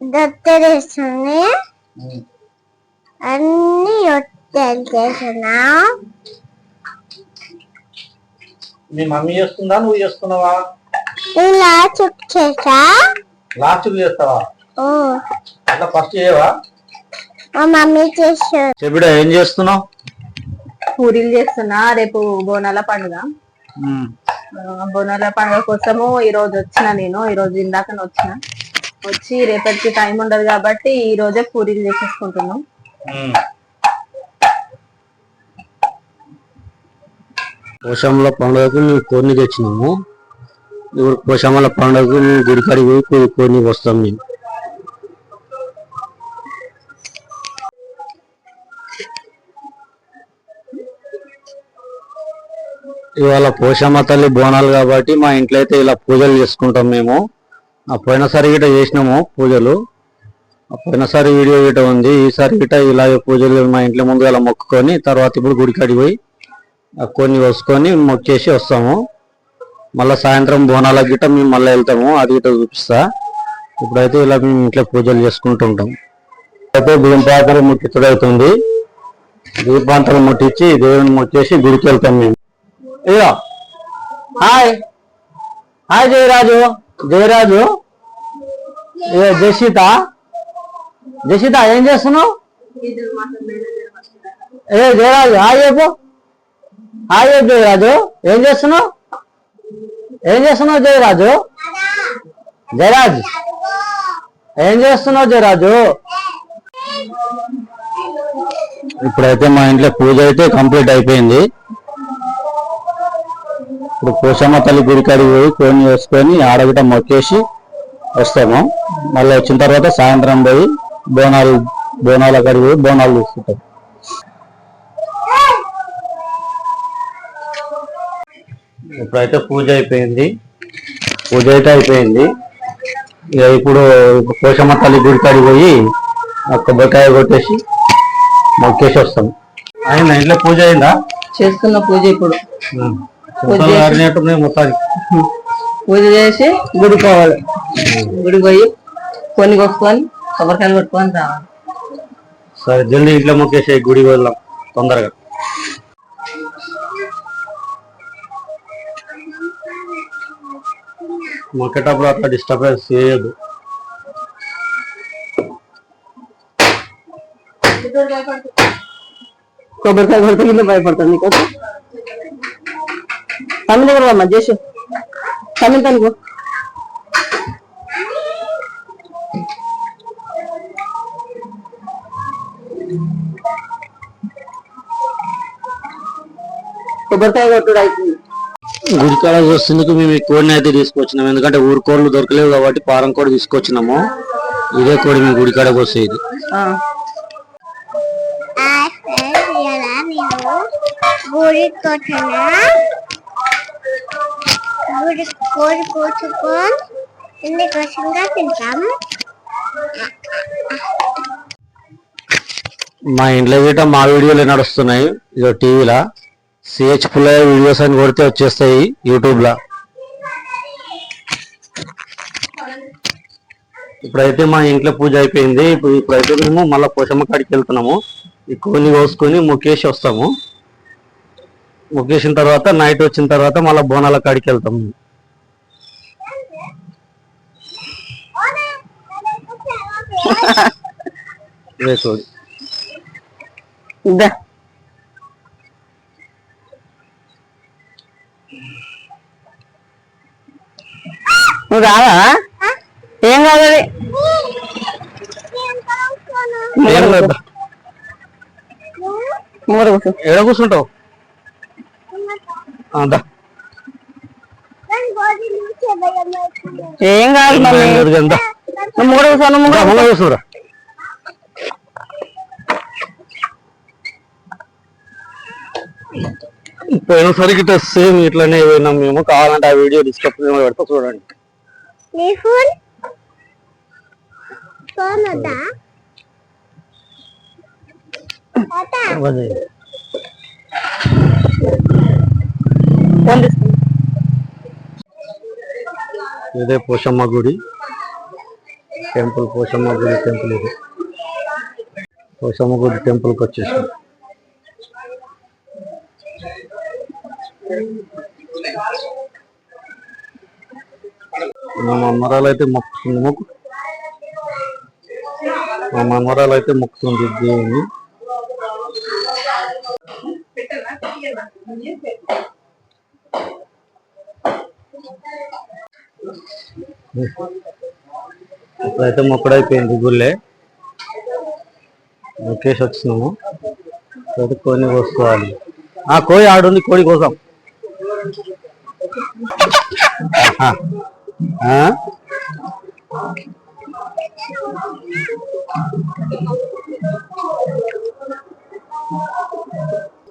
దత్తరేస్తుంది అన్ని రొట్టెలు మీ మమ్మీ చేస్తుందా నువ్వు చేస్తున్నావా ఇలా చుక్ చేస్తా లాస్ట్ చేస్తావా అట్లా ఫస్ట్ చేయవా మా మమ్మీ చేసారు చెబిడ ఏం చేస్తున్నావు పూరీలు చేస్తున్నా రేపు బోనాల పండుగ బోనాల పండుగ కోసము ఈ రోజు వచ్చిన నేను ఈ రోజు ఇందాక వచ్చిన వచ్చి రేపటికి టైం ఉండదు కాబట్టి ఈ రోజే పూరీలు చేసేసుకుంటున్నాం. పోషమ్మల పండుగకు మేము కొన్ని తెచ్చినాము. ఇప్పుడు పోషమ్మల పండుగకు మేము గుడికాడికి పోయి కొన్ని వస్తాం మేము. ఇవాళ పోషమ్మ తల్లి బోనాలు కాబట్టి మా ఇంట్లో అయితే ఇలా పూజలు చేసుకుంటాం మేము. పోయినసారి గిట చేసినాము పూజలు. పోయినసారి వీడియో గిట ఉంది. ఈసారి గిట ఇలాగే పూజలు మా ఇంట్లో ముందు అలా మొక్కుకొని తర్వాత ఇప్పుడు గుడికాడికి పోయి ఆ కొన్ని వసుకొని మొక్కేసి వస్తాము. మళ్ళీ సాయంత్రం బోనాల గిట్ట మేము మళ్ళీ వెళ్తాము. అది గిట చూపిస్తా. ఇప్పుడైతే ఇలా మేము ఇంట్లో పూజలు చేసుకుంటుంటాం అయితే దీపాంతరం ముట్టించడవుతుంది దీపాంతరం ముట్టించి దేవుని ముట్టేసి గుడికి వెళ్తాం మేము. ఇయ్యో హాయ్. హాయ్ జయరాజు. జయరాజు జషిత జసిత ఏం చేస్తున్నావు? ఏ జయరాజు హాయేపు చెప్పు జయరాజు ఏం చేస్తున్నావు? ఏం చేస్తున్నావు జయరాజు? జయరాజ్ ఏం చేస్తున్నావు జయరాజు? ఇప్పుడైతే మా ఇంట్లో పూజ అయితే కంప్లీట్ అయిపోయింది. ఇప్పుడు పోషమ్మ తల్లి గుడి కాడికి పోయి కోని వేసుకొని ఆడగిట మొక్కేసి వస్తాము. మళ్ళీ వచ్చిన తర్వాత సాయంత్రం పోయి బోనాలు బోనాల కాడికి పోయి బోనాలు తీసుకుంటాం. ఇప్పుడైతే పూజ అయిపోయింది. పూజ అయితే అయిపోయింది. ఇక ఇప్పుడు పోషమ్మ తల్లి గుడి కాడికి పోయి కొబ్బరికాయ కొట్టేసి మొక్కేసి వస్తాం. అయిందా? ఇంట్లో పూజ అయిందా? చేస్తున్న పూజ ఇప్పుడు. పూజ చేసి గుడికి పోవాలి గుడికి పోయి కొన్ని కొట్టుకొని కొబ్బరికాయలు కొట్టుకొని రావాలి. సరే జల్దీ ఇంట్లో మొక్కేసి గుడికి వెళ్దాం తొందరగా. మొక్కేటప్పుడు అట్లా డిస్టర్బెన్స్ చేయొద్దు. కొబ్బరికాయ కొడితే ఇల్లు భయపడతాను నీకోసం? తమిళ దగ్గర రమ్మా? చేసు తమిళ తనుకో కొబ్బరికాయ కొట్టుడు అవుతుంది గుడికాడ మేము ఈ కోడిని అయితే తీసుకొచ్చినాము ఎందుకంటే ఊరు కోళ్ళు దొరకలేవు కాబట్టి పారం కోడి తీసుకొచ్చినాము. ఇదే కోడి మేము గుడికాడకు వస్తేది గుడి కొట్టిన? ఆవిడ కోడి కూర్చుకొని ఇంటికి వచ్చిందా మా ఇంట్లో గిట్ట మా వీడియోలు నడుస్తున్నాయి. ఇదో టీవీలో. సిహెచ్ పుల్లయ్య వీడియోస్ అని కొడితే వచ్చేస్తాయి యూట్యూబ్లో. ఇప్పుడైతే మా ఇంట్లో పూజ అయిపోయింది. ఇప్పుడు ఇప్పుడైతే మేము మళ్ళీ పోషమ్మ కాడికి వెళ్తున్నాము ఈ కోని కోసుకొని ముఖేసి వస్తాము. మొక్కేసిన తర్వాత నైట్ వచ్చిన తర్వాత మళ్ళీ బోనాల కాడికి ఇద్దా నువ్వు రావా? ఏం కూర్చో. ఎక్కడ కూర్చుంటావు. ఏం కాదు ఏం మమ్మీ లేదు కదా, దా. నువ్వు ముంగర కూర్చో నువ్వు ముంగర దా, ముంగర కూర్చోరా. పోయినసరి గిట్ట సేమ్ ఇట్లానే పోయినాం మేము. కావాలంటే ఆ వీడియో డిస్క్రిప్షన్ పెడతా చూడండి. ఫోన్ ఫోన్ వద్దా అదే. ఫోన్ తీసుకో ఇదే పోషమ్మ గుడి. టెంపుల్ పోషమ్మ గుడి టెంపుల్ ఇది. పోషమ్మ గుడి టెంపుల్కి వచ్చేసాం. మా మమ్మరాలు అయితే మొక్కుతుంది. మొక్కు. మా మమ్మరాలు అయితే మొక్కుతుంది. దేవుని ఇప్పుడైతే మొక్కడైపోయింది గుళ్ళే. మొక్కేసి వచ్చినాము. అయితే కొని కోసుకోవాలి. ఆ కోడి ఆడుంది కోడి కోసం. Thank you.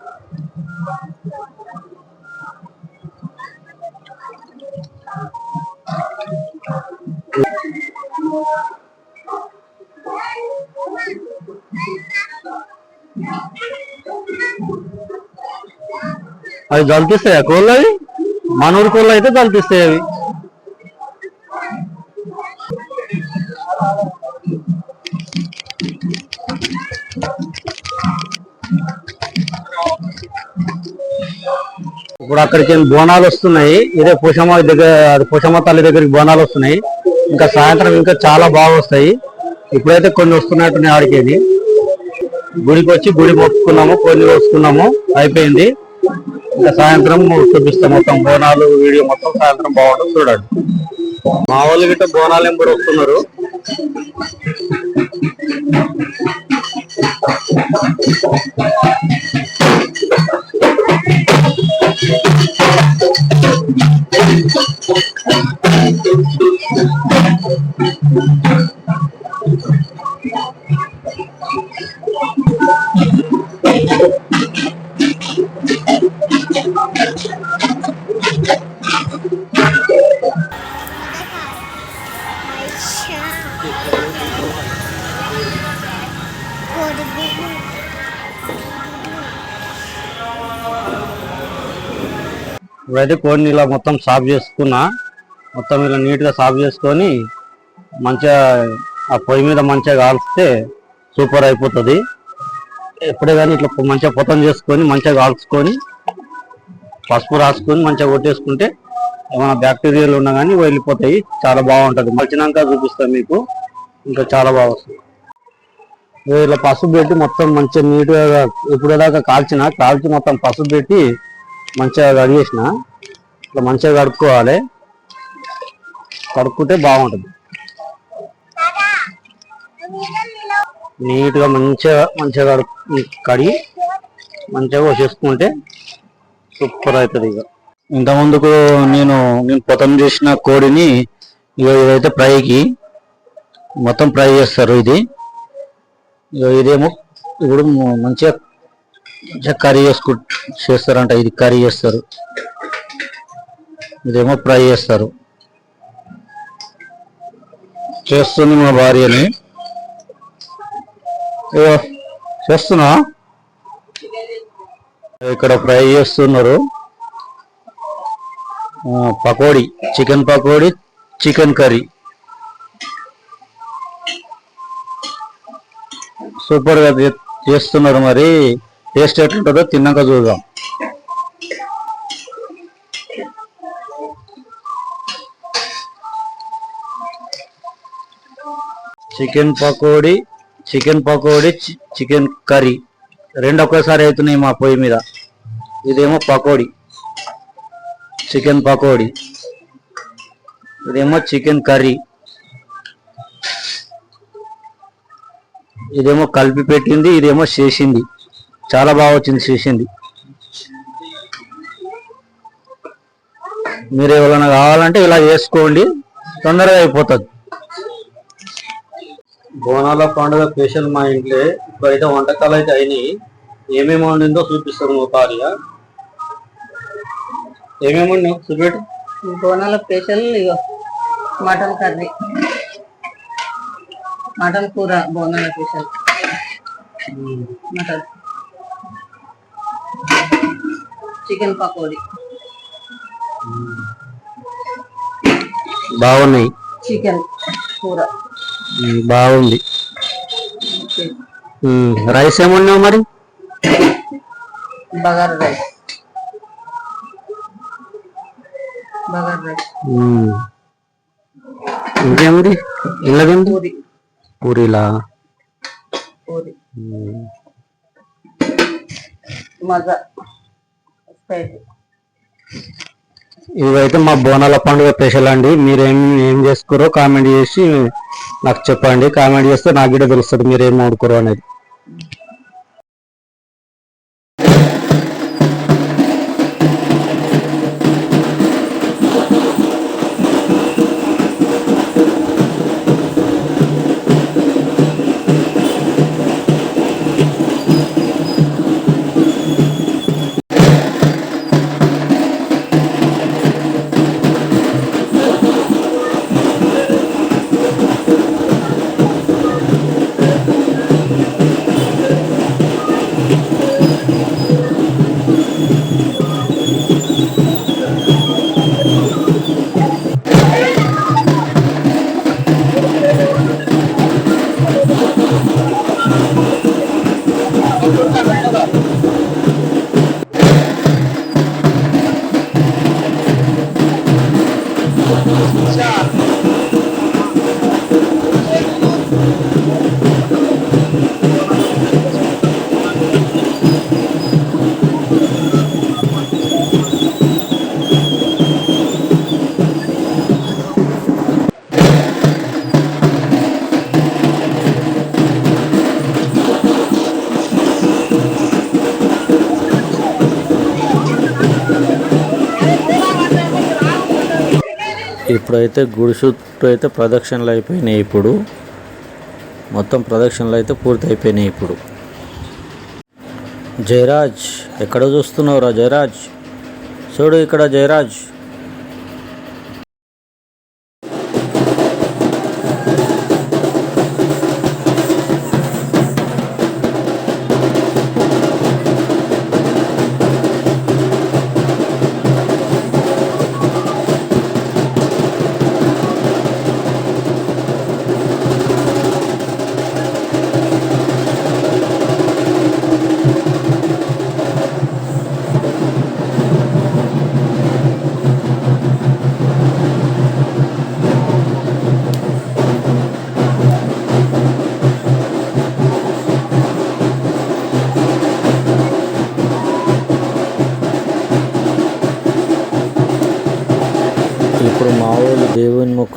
అవి జల్పిస్తాయా కోళ్ళు అవి మన ఊరి కోళ్ళు అయితే జల్పిస్తాయి అవి. ఇప్పుడు అక్కడికి బోనాలు వస్తున్నాయి. ఇదే పోషమ్మ దగ్గర అది తల్లి దగ్గరికి బోనాలు వస్తున్నాయి. ఇంకా సాయంత్రం ఇంకా చాలా బాగా వస్తాయి. ఇప్పుడైతే కొన్ని వస్తున్నట్టున్నాయి ఆడికేది. గుడికి వచ్చి గుడి మొక్కుకున్నాము కొన్ని వస్తున్నాము అయిపోయింది. ఇంకా సాయంత్రం చూపిస్తాం మొత్తం బోనాలు వీడియో మొత్తం సాయంత్రం బాగుంటుంది చూడండి. మా వాళ్ళు గిట్ట బోనాలు ఎంబడి వస్తున్నారు ఇప్పుడైతే కోడిని ఇలా మొత్తం సాఫ్ చేసుకున్నా మొత్తం ఇలా నీట్గా సాఫ్ చేసుకొని మంచిగా ఆ పొయ్యి మీద మంచిగా కాల్స్తే సూపర్ అయిపోతుంది. ఎప్పుడే కానీ ఇట్లా మంచిగా పొతం చేసుకొని మంచిగా కాల్చుకొని పసుపు రాసుకొని మంచిగా కొట్టేసుకుంటే ఏమైనా బ్యాక్టీరియాలు ఉన్నా కానీ వెళ్ళిపోతాయి చాలా బాగుంటుంది. మలిచినాక చూపిస్తాను మీకు. ఇంకా చాలా బాగా వస్తుంది. ఇలా పసుపు పెట్టి మొత్తం మంచిగా నీట్గా ఇప్పుడు దాకా కాల్చిన కాల్చి మొత్తం పసుపు పెట్టి మంచిగా కడిగేసిన. ఇట్లా మంచిగా కడుక్కోవాలి. కడుక్కుంటే బాగుంటుంది. నీట్గా మంచిగా మంచిగా కడుక్కు కడిగి మంచిగా చేసుకుంటే సూపర్ అవుతుంది ఇక ఇంత ముందుకు నేను నేను పొతం చేసిన కోడిని ఇదైతే ఫ్రైకి మొత్తం ఫ్రై చేస్తారు ఇది. ఇదేమో ఇప్పుడు మంచిగా మంచిగా కర్రీ చేసుకు చేస్తారంట ఇది కర్రీ చేస్తారు. ఇదేమో ఫ్రై చేస్తారు. చేస్తుంది మా భార్యని. చేస్తున్నా? ఇక్కడ ఫ్రై చేస్తున్నారు. Pakodi chicken pakodi chicken curry. సూపర్గా చేస్తున్నారు మరి. టేస్ట్ ఎట్లుంటుందో తిన్నాక చూద్దాం. చికెన్ పకోడీ చికెన్ పకోడీ చి- చికెన్ కర్రీ. రెండు ఒకేసారి అవుతున్నాయి మా పొయ్యి మీద. ఇదేమో పకోడీ. చికెన్ పకోడీ. ఇదేమో చికెన్ కర్రీ. ఇదేమో కలిపి పెట్టింది ఇదేమో చేసింది. చాలా బాగా వచ్చింది చేసింది. మీరు ఎవరైనా కావాలంటే ఇలా చేసుకోండి. తొందరగా అయిపోతుంది. బోనాల పండుగ స్పెషల్ మా ఇంట్లో. ఇప్పుడైతే వంటకాలు అయితే అయినాయి. ఏమేమి వండిందో మా భార్య. ఏమేమి వండినావు? చూపెట్టు బోనాల స్పెషల్ ఇగో మటన్ కర్రీ. మటన్ కూర బోనాల స్పెషల్. మటన్. చికెన్ పకోడీ. బాగున్నాయి. చికెన్ కూర. బాగుంది. రైస్ ఏమన్నావు మరి? బగారా రైస్. బగారా రైస్. పూరీలా? పూరి. మజా. స్పైసీ. ఇవైతే మా బోనాల పండుగ స్పెషల్ అండి. మీరు ఏం ఏం చేసుకోరో కామెంట్ చేసి నాకు చెప్పండి. కామెంట్ చేస్తే నాకు కూడా తెలుస్తుంది మీరు ఏం వండుకోరు అనేది. అయితే గుడి చుట్టూ అయితే ప్రదక్షిణలు అయిపోయినాయి ఇప్పుడు. మొత్తం ప్రదక్షిణలు అయితే పూర్తి అయిపోయినాయి ఇప్పుడు. జయరాజ్ ఎక్కడ చూస్తున్నావురా జయరాజ్? చూడు ఇక్కడ జయరాజ్.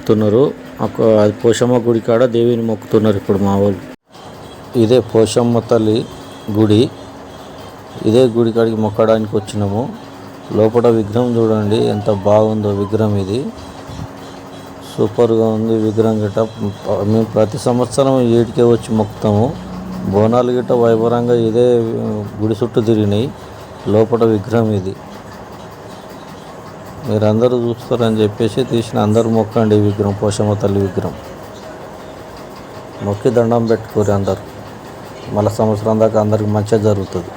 మొక్కుతున్నారు. ఒక అది పోషమ్మ గుడి కాడ దేవిని మొక్కుతున్నారు ఇప్పుడు మా వాళ్ళు. ఇదే పోషమ్మ తల్లి గుడి. ఇదే గుడి కాడికి మొక్కడానికి వచ్చినాము. లోపల విగ్రహం చూడండి ఎంత బాగుందో విగ్రహం ఇది. సూపర్గా ఉంది విగ్రహం గిట్ట మేము ప్రతి సంవత్సరం ఏడికే వచ్చి మొక్కుతాము. బోనాలు గిట్ట వైభవంగా ఇదే గుడి చుట్టూ తిరిగినాయి. లోపల విగ్రహం ఇది. మీరందరూ చూస్తారని చెప్పేసి తీసిన అందరూ మొక్కండి విగ్రహం పోషమ్మ తల్లి విగ్రహం. మొక్కి దండం పెట్టుకోరు అందరు. మళ్ళీ సంవత్సరం దాకా అందరికి మంచిగా జరుగుతుంది.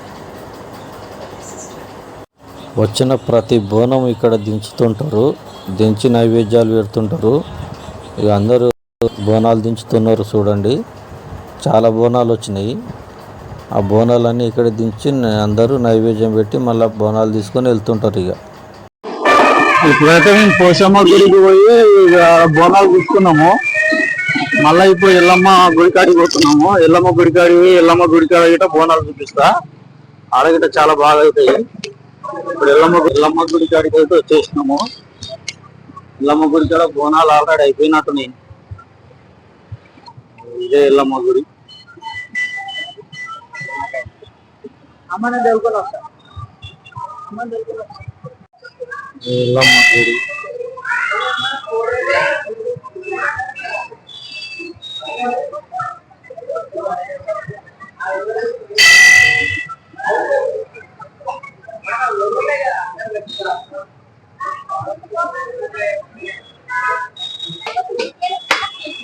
వచ్చిన ప్రతి బోనం ఇక్కడ దించుతుంటారు దించి నైవేద్యాలు పెడుతుంటారు. ఇక అందరూ బోనాలు దించుతున్నారు చూడండి. చాలా బోనాలు వచ్చినాయి. ఆ బోనాలన్నీ ఇక్కడ దించి అందరూ నైవేద్యం పెట్టి మళ్ళీ బోనాలు తీసుకొని వెళ్తుంటారు ఇక. ఇప్పుడైతే మేము పోషమ్మ గుడికి పోయి ఇక బోనాలు చూసుకున్నాము. మళ్ళీ ఇప్పుడు ఎల్లమ్మ గుడికాడికి పోతున్నాము. ఎల్లమ్మ గుడికాడి పోయి ఎల్లమ్మ గుడికాడ గిట్ట బోనాలు చూపిస్తా. ఆడ గిట్ట చాలా బాగా అవుతాయి. ఇప్పుడు ఎల్లమ్మ ఎల్లమ్మ గుడికాడికి అయితే వచ్చేసినాము. ఎల్లమ్మ గుడికాడ బోనాలు ఆల్రెడీ అయిపోయినట్టున్నాయి. ఇదే ఎల్లమ్మ గుడి. ఎల్లమ్మ గుడి.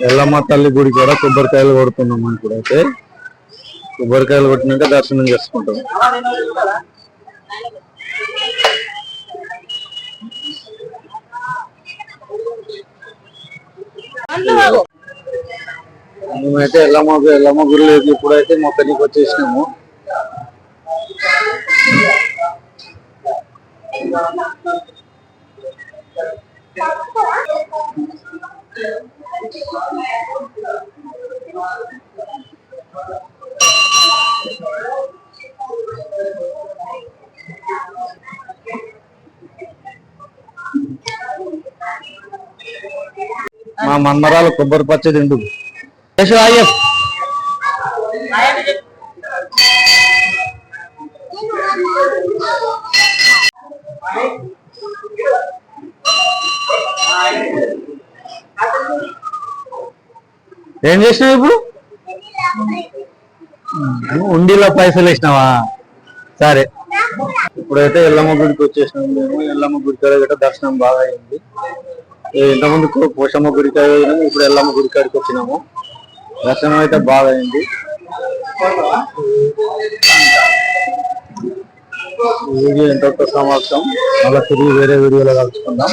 ఎల్లమ్మ తల్లి గుడి కూడా కొబ్బరికాయలు కొడుతున్నాం ఇప్పుడైతే కొబ్బరికాయలు కొట్టినాక దర్శనం చేసుకుంటాం. మేమైతే ఎల్లమ్మ ఎల్లమ్మ గురి లేదు ఇప్పుడైతే మా పెళ్ళికి వచ్చేసినాము. మా మన్మరాలు కొబ్బరి పచ్చ తిండు. ఏం చేసినావు ఇప్పుడు? ఉండిలో పైసలు వేసినావా? సరే. ఇప్పుడైతే ఎల్లమ్మ గుడికి వచ్చేసినాం మేము. ఎల్లమ్మ గుడి దగ్గర దర్శనం బాగా అయింది. ఇంతకుముందు కో- పోషమ్మ గుడి ఇప్పుడు ఎల్లమ్మ గుడి కాడికి వచ్చినాము. దర్శనం అయితే బాగా అయింది వీడియో ఎంతో సమాప్తం మళ్ళీ తిరిగి వేరే వీడియోలో కలుసుకుందాం.